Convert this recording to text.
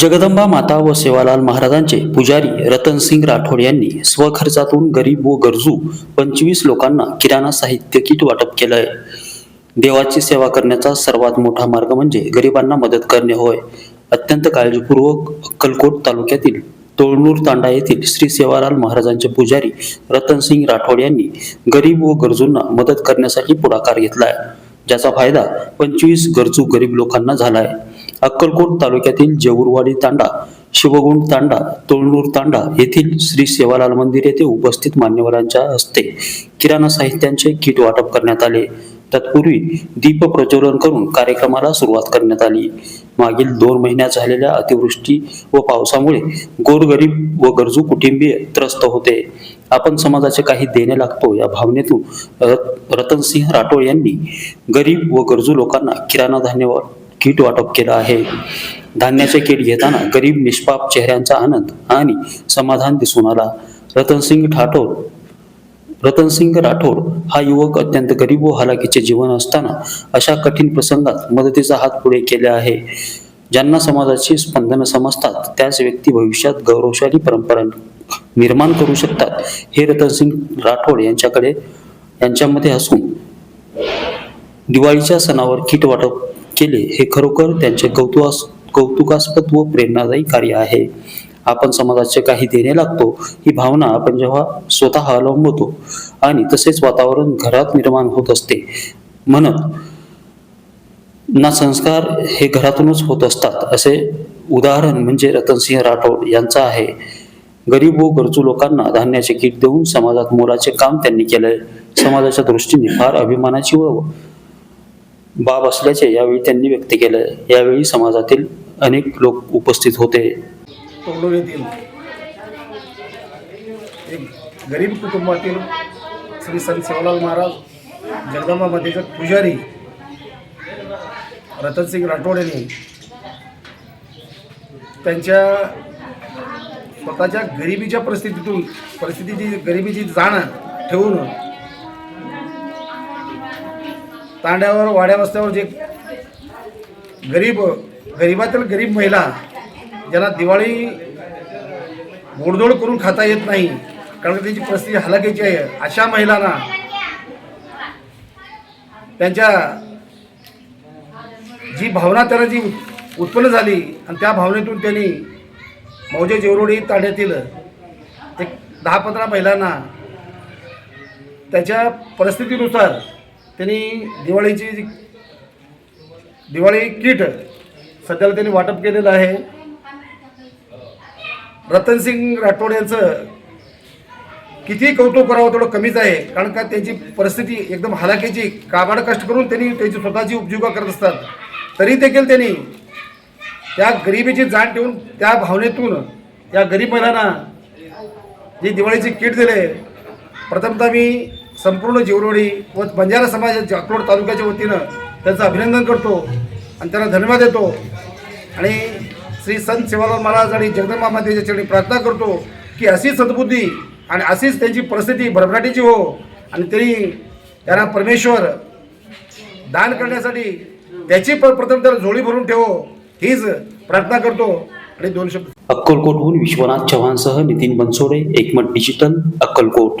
जगदंबा माता व सेवालाल महाराजांचे पुजारी रतनसिंग राठोड यांनी स्वखर्चातून गरीब व गरजू पंचवीस लोकांना किराणा साहित्य किट वाटप आहे देवाची सेवा करण्याचा सर्वात मोठा मार्ग म्हणजे गरिबांना मदत करणे होय. अत्यंत काळजीपूर्वक अक्कलकोट तालुक्यातील तोळनूर तांडा येथील श्री सेवालाल महाराजांचे पुजारी रतनसिंग राठोड यांनी गरीब व गरजूंना मदत करण्यासाठी पुढाकार घेतला आहे ज्याचा फायदा पंचवीस गरजू गरीब लोकांना झाला आहे अक्कलकोट तालुक्यातील जेऊरवाडी तांडा शिवगुंड तांडा तोळनूर तांडा येथील श्री सेवालाल मंदिर येथे उपस्थित मान्यवरांच्या हस्ते किराणा साहित्यांचे किट वाटप करण्यात आले. तत्पूर्वी दीप प्रज्वलन करून कार्यक्रमाला सुरुवात करण्यात आली. मागील दोन महिन्यात झालेल्या अतिवृष्टी व पावसामुळे गोरगरीब व गरजू कुटुंबीय त्रस्त होते. आपण समाजाचे काही देणे लागतो या भावनेतून रत- रतनसिंह राठोड यांनी गरीब व गरजू लोकांना किराणा धान्य किट वाटप केलं आहे. धान्याचे किट घेताना गरीब निष्पाप चेहऱ्यांचा आनंद आणि समाधान दिसून आला. रतनसिंग ठाठोड रतनसिंग राठोड हा युवक अत्यंत गरीब व हलाखीचे जीवन असताना अशा कठीण प्रसंगात मदतीचा हात पुढे केला आहे. ज्यांना समाजाची स्पंदनं समजतात त्याच व्यक्ती भविष्यात गौरवशाली परंपरा निर्माण करू शकतात हे रतनसिंग राठोड यांच्याकडे यांच्यामध्ये असून दिवाळीच्या सणावर किट वाटप केले हे खरोखर त्यांचे कौतुकास कौतुकास्पद व प्रेरणादायी कार्य आहे. आपण समाजाचे काही देणे लागतो ही भावना आपण जेव्हा स्वतः अवलंबतो आणि तसेच वातावरण घरात निर्माण होत असते. म्हणत ना संस्कार हे घरातूनच होत असतात असे उदाहरण म्हणजे रतनसिंह राठोड यांचा आहे. गरीब व गरजू लोकांना धान्याचे किट देऊन समाजात मोलाचे काम त्यांनी केलंय. समाजाच्या दृष्टीने फार अभिमानाची व बाब असल्याचे यावेळी त्यांनी व्यक्त केलं. यावेळी समाजातील अनेक लोक उपस्थित होते. येथील एक गरीब कुटुंबातील श्री संत सेवालाल महाराज जगदंबा मातेचा पुजारी रतनसिंग राठोड यांनी त्यांच्या स्वतःच्या गरिबीच्या परिस्थितीतून परिस्थितीची गरिबीची जाण ठेवून तांड्यावर वाड्या वस्त्यावर जे गरीब गरिबातील गरीब महिला ज्यांना दिवाळी गोडधोड करून खाता येत नाही कारण की त्यांची परिस्थिती हलाखीची आहे अशा महिलांना त्यांच्या जी भावना त्यांना जी उत्पन्न झाली आणि त्या भावनेतून त्यांनी मौजे जेवरोडी तांड्यातील एक दहा पंधरा महिलांना त्याच्या परिस्थितीनुसार त्यांनी दिवाळीची जी दिवाळी किट सध्याला त्यांनी वाटप केलेलं आहे. रतनसिंग राठोड यांचं किती कौतुक करावं थोडं कमीच आहे. कारण का त्यांची परिस्थिती एकदम हलाखीची काबाड कष्ट करून त्यांनी त्यांची स्वतःची उपजीविका करत असतात. तरी देखील त्यांनी त्या गरिबीची जाण ठेवून त्या भावनेतून या गरीब महिलांना जी दिवाळीची किट दिले प्रथमतः मी संपूर्ण जिवरोडी व बंजारा समाजाच्या अक्रोड तालुक्याच्या वतीनं त्यांचं अभिनंदन करतो आणि त्यांना धन्यवाद देतो. आणि श्री संत सेवालाल महाराज आणि जगदंबा मातेच्या चरणी प्रार्थना करतो की अशीच सद्बुद्धी आणि अशीच त्यांची परिस्थिती भरभराटीची हो आणि तरी त्यांना परमेश्वर दान करण्यासाठी त्याची प्रथम त्याला जोडी भरून ठेवो हीच प्रार्थना करतो आणि दोन शब्द अक्कलकोटहून विश्वनाथ चव्हाणसह नितीन बनसोडे एकमत digital Akkalkot.